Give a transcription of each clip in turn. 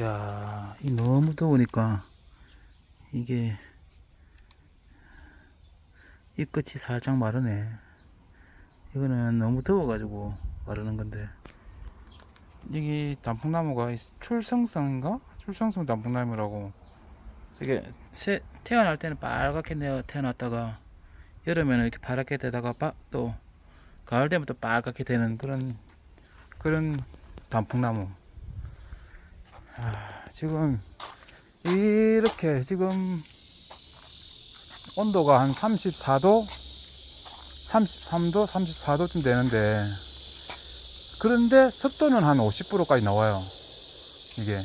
야, 이 너무 더우니까 이게 잎끝이 살짝 마르네. 이거는 너무 더워가지고 마르는 건데. 여기 단풍나무가 출성성인가? 출성성 단풍나무라고. 이게 새, 태어날 때는 빨갛게 태어났다가 여름에는 이렇게 파랗게 되다가 바, 또 가을 되면 또 빨갛게 되는 그런 그런 단풍나무. 아, 지금 이렇게 지금 온도가 한 34도, 33도, 34도쯤 되는데 그런데 습도는 한 50%까지 나와요. 이게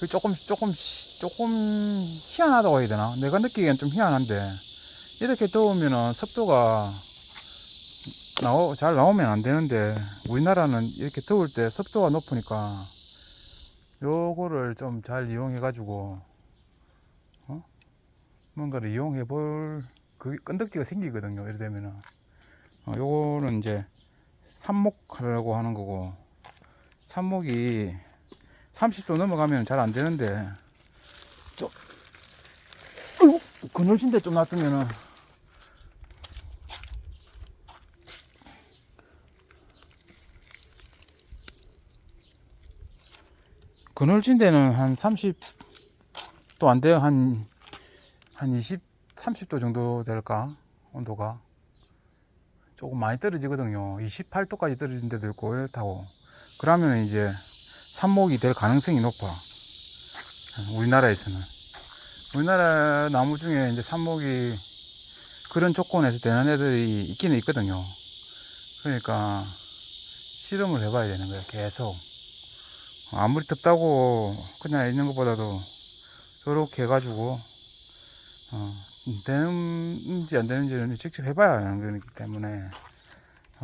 그 조금 조금 조금 희한하다고 해야 되나? 내가 느끼기엔 좀 희한한데 이렇게 더우면은 습도가 나오, 잘 나오면 안 되는데 우리나라는 이렇게 더울 때 습도가 높으니까 요거를 좀 잘 이용해 가지고 어? 뭔가를 이용해 볼 그 끈덕지가 생기거든요. 이래 되면은. 어, 요거는 이제 삽목하려고 하는 거고 삽목이 30도 넘어가면 잘 안 되는데 좀 어이구, 그늘진 데 좀 놔두면은 그늘진 데는 한 30도 안 돼요. 한, 한 20, 30도 정도 될까? 온도가. 조금 많이 떨어지거든요. 28도까지 떨어진 데도 있고, 이렇다고. 그러면 이제 삽목이 될 가능성이 높아. 우리나라에서는. 우리나라 나무 중에 이제 삽목이 그런 조건에서 되는 애들이 있기는 있거든요. 그러니까 실험을 해봐야 되는 거예요. 계속. 아무리 덥다고 그냥 있는 것보다도 저렇게 해가지고 어, 되는지 안 되는지는 직접 해봐야 하는 거기 때문에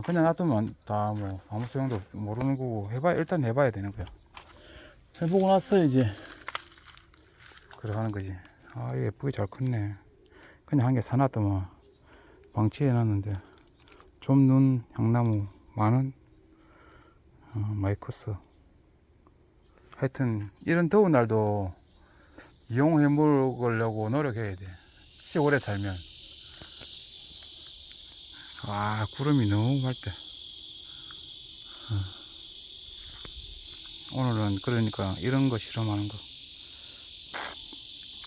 그냥 놔두면 다 뭐 아무 소용도 없- 모르는 거고 해봐 일단 해봐야 되는 거야. 해보고 나서 이제 그래 하는 거지. 아 예쁘게 잘 컸네. 그냥 한 개 사놨더만. 방치해 놨는데. 좀눈 향나무 많은 어, 많이 컸어 하여튼 이런 더운 날도 이용해 먹으려고 노력해야 돼. 시골에 살면. 아 구름이 너무 맑다. 어. 오늘은 그러니까 이런 거 실험하는 거.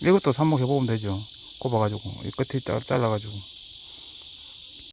이것도 삽목해 보면 되죠. 꼽아가지고 이 끝에 잘- 잘라가지고